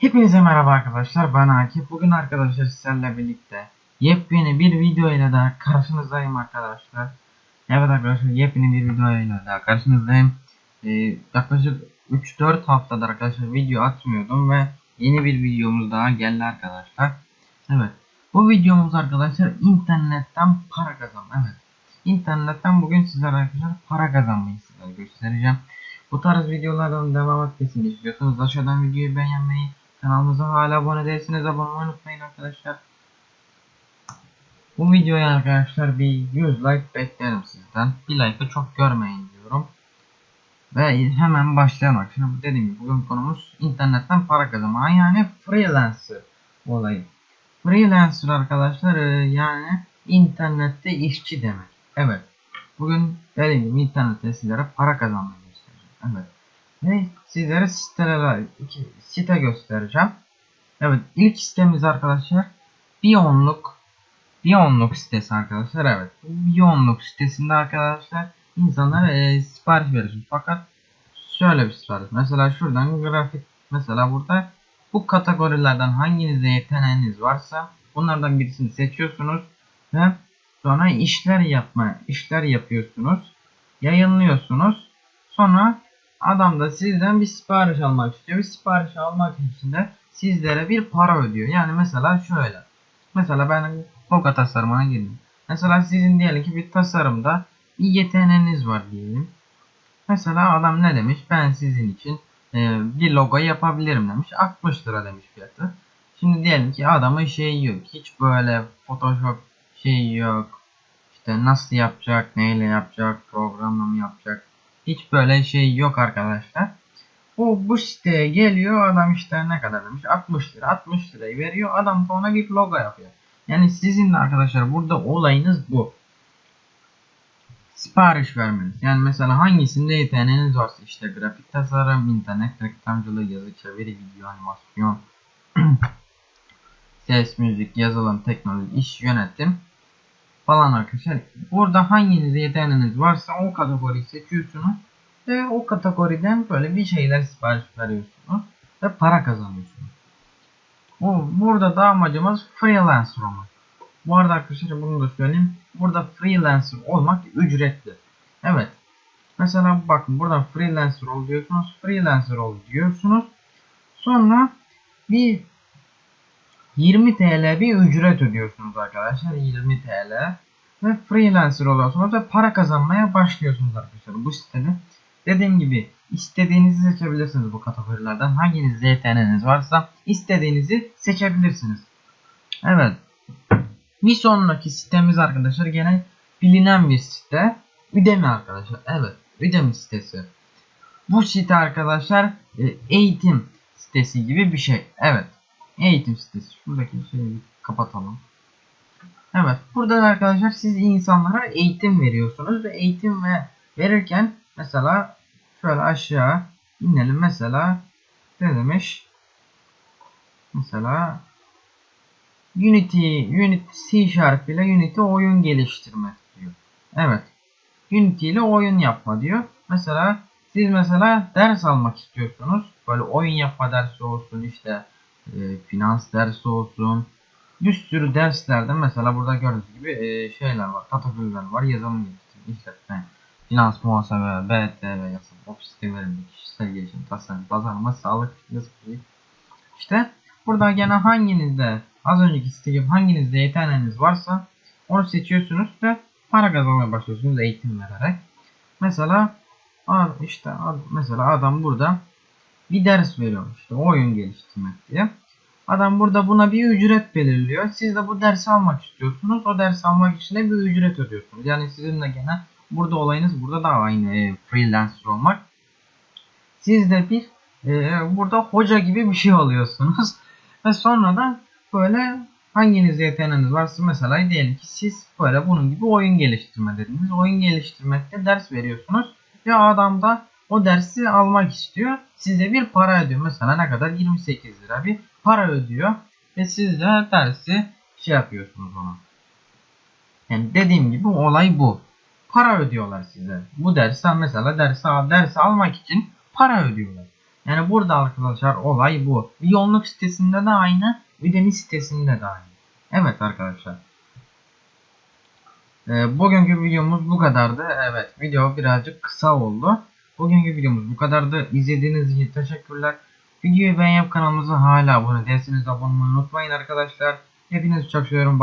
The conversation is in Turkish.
Hepinize merhaba arkadaşlar ben Akif. Bugün arkadaşlar sizlerle birlikte yepyeni bir video ile daha karşınızdayım arkadaşlar. Evet arkadaşlar yepyeni bir video ile daha karşınızdayım. Ee, yaklaşık 3-4 haftadır arkadaşlar video atmıyordum ve yeni bir videomuz daha geldi arkadaşlar. Evet bu videomuz arkadaşlar internetten para kazanma. Evet internetten bugün sizlere arkadaşlar para kazanmayı sizlere göstereceğim. Bu tarz videolardan devam etmesini istiyorsanız aşağıdan videoyu beğenmeyi Kanalımıza hala abone değilseniz abone olmayı unutmayın arkadaşlar. Bu videoya arkadaşlar bir 100 like beklerim sizden. Bir like'ı çok görmeyin diyorum. Ve hemen başlayalım arkadaşlar. Dediğim gibi bugün konumuz internetten para kazanma. Yani freelancer olayı. Freelancer arkadaşlar e, yani internette işçi demek. Evet. Bugün dediğim gibi internette sizlere para kazanmayı göstereceğim. Evet. Ve sizlere siteler, iki site göstereceğim. Evet ilk sitemiz arkadaşlar Biyonluk Biyonluk sitesi arkadaşlar evet. Biyonluk sitesinde arkadaşlar insanlar e, sipariş veriyorsunuz. Fakat şöyle bir sipariş. Mesela şuradan grafik mesela burada bu kategorilerden hanginizde yeteneğiniz varsa bunlardan birisini seçiyorsunuz ve sonra işler yapma işler yapıyorsunuz. Yayınlıyorsunuz. Sonra Adam da sizden bir sipariş almak istiyor. Bir sipariş almak için de sizlere bir para ödüyor. Yani mesela şöyle. Mesela ben Hoka tasarımına girdim. Mesela sizin diyelim ki bir tasarımda bir yeteneğiniz var diyelim. Mesela adam ne demiş? Ben sizin için e, bir logo yapabilirim demiş. 60 lira demiş fiyatı. Şimdi diyelim ki adamın şeyi yok. Hiç böyle Photoshop şeyi yok. İşte nasıl yapacak, neyle yapacak, programla mı yapacak hiç böyle şey yok arkadaşlar. Bu, bu siteye geliyor adam işte ne kadar demiş 60 lira 60 lirayı veriyor adam da ona bir logo yapıyor. Yani sizin de arkadaşlar burada olayınız bu. Sipariş vermeniz. Yani mesela hangisinde yeteneğiniz varsa işte grafik tasarım, internet reklamcılığı, yazı çeviri, video animasyon, ses, müzik, yazılım, teknoloji, iş, yönetim falan arkadaşlar. Burada hanginize yeteneğiniz varsa o kategoriyi seçiyorsunuz. Ve o kategoriden böyle bir şeyler sipariş veriyorsunuz. Ve para kazanıyorsunuz. Bu, burada da amacımız freelancer olmak. Bu arada arkadaşlar bunu da söyleyeyim. Burada freelancer olmak ücretli. Evet. Mesela bakın buradan freelancer ol diyorsunuz. Freelancer ol diyorsunuz. Sonra bir 20 TL bir ücret ödüyorsunuz arkadaşlar. 20 TL. Ve freelancer oluyorsunuz ve para kazanmaya başlıyorsunuz arkadaşlar bu sitede. Dediğim gibi istediğinizi seçebilirsiniz bu kategorilerden. Hanginiz yeteneğiniz varsa istediğinizi seçebilirsiniz. Evet. Bir sonraki sitemiz arkadaşlar gene bilinen bir site. Udemy arkadaşlar. Evet. Udemy sitesi. Bu site arkadaşlar e, eğitim sitesi gibi bir şey. Evet. Eğitim sitesi. Şuradaki şeyi kapatalım. Evet. Burada arkadaşlar siz insanlara eğitim veriyorsunuz ve eğitim ve verirken mesela şöyle aşağı inelim. Mesela ne demiş? Mesela Unity, Unity C Sharp ile Unity oyun geliştirmek diyor. Evet. Unity ile oyun yapma diyor. Mesela siz mesela ders almak istiyorsunuz. Böyle oyun yapma dersi olsun işte e, finans dersi olsun. Bir sürü derslerde mesela burada gördüğünüz gibi e, şeyler var. Kategoriler var. Yazılım geliştirme, işletme, finans, muhasebe, BT ve yazılım, ofis verimli, kişisel gelişim, tasarım, pazarlama, sağlık, fitness, İşte burada gene hanginizde az önceki site gibi hanginizde yeteneğiniz varsa onu seçiyorsunuz ve para kazanmaya başlıyorsunuz eğitim vererek. Mesela işte mesela adam burada bir ders veriyor işte oyun geliştirmek diye. Adam burada buna bir ücret belirliyor. Siz de bu dersi almak istiyorsunuz. O dersi almak için de bir ücret ödüyorsunuz. Yani sizin de gene burada olayınız burada da aynı e, freelancer olmak. Siz de bir e, burada hoca gibi bir şey oluyorsunuz. Ve sonradan böyle hanginiz yeteneğiniz varsa mesela diyelim ki siz böyle bunun gibi oyun geliştirme dediniz. Oyun geliştirmekte ders veriyorsunuz. Ve adam da o dersi almak istiyor. Size bir para ödüyor. Mesela ne kadar? 28 lira bir para ödüyor. Ve siz de dersi şey yapıyorsunuz ona. Yani dediğim gibi olay bu. Para ödüyorlar size. Bu dersten mesela dersi, dersi almak için para ödüyorlar. Yani burada arkadaşlar olay bu. Yoğunluk sitesinde de aynı. Udemy sitesinde de aynı. Evet arkadaşlar. Ee, bugünkü videomuz bu kadardı. Evet video birazcık kısa oldu. Bugünkü videomuz bu kadardı. İzlediğiniz için teşekkürler. Videoyu beğenip kanalımıza hala abone değilseniz abone olmayı unutmayın arkadaşlar. Hepinizi çok seviyorum.